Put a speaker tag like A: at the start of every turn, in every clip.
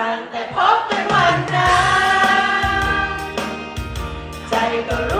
A: ตั้งแต่พบกันวันนั้นใจก็รู้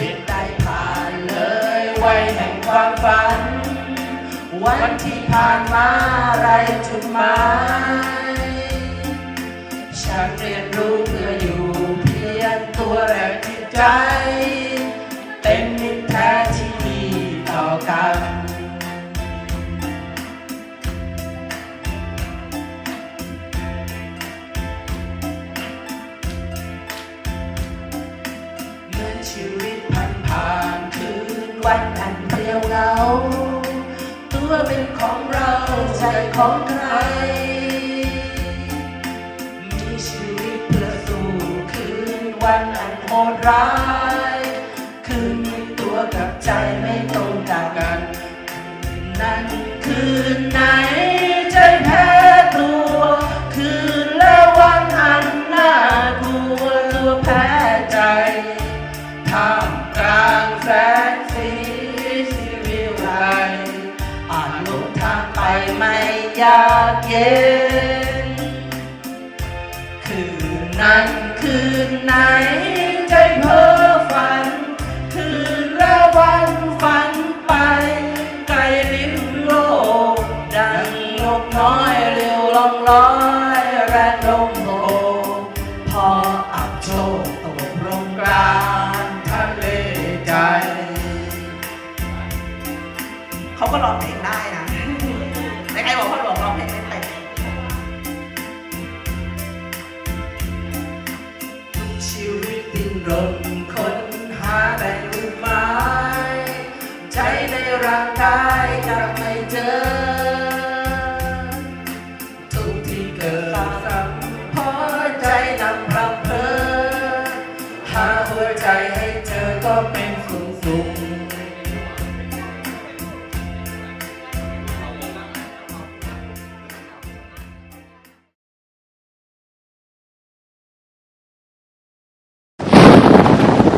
A: วิตได้
B: ผ่านเลยวัยแห่งความฝัน วันที่ผ่านมาไรจุดหมายฉันเรียนรู้เพื่ออยู่เพียงตัวแรงจิตใจ เป็นมิตรแท้ที่ดีต่อกันเมื่อชีวิต วันอันเปลี่ยวเหงา ตัวเป็นของเราใจของใคร มีชีวิตเพื่อสู้คืนวันอันโหดร้าย คืนมีตัวกับใจไม่ตรงกัน นั่นคืนไหนใจแพ้ตัวคืนและวันอันน่ากลัวตัวแพ้ใจท่าม ไม่ยากเย็น คืนนั้นคืนไหนใจเพ้อฝัน คืนและวันฝันไป ไกลลิ้มโลก ดังนกน้อยเร็วลองลอยแรงลมโบกพออับโชคตกลงกลางทะเลใจ
C: เขาก็ร้องเพลงได้
B: ดิ้นค้นหาแต่จุดหมายใจในร่างกายจะไม่เจอ ทุกที่เกิดสัมพอใจนำพลังเพอหาหัวใจให้เจอก็เป็นสุขสุข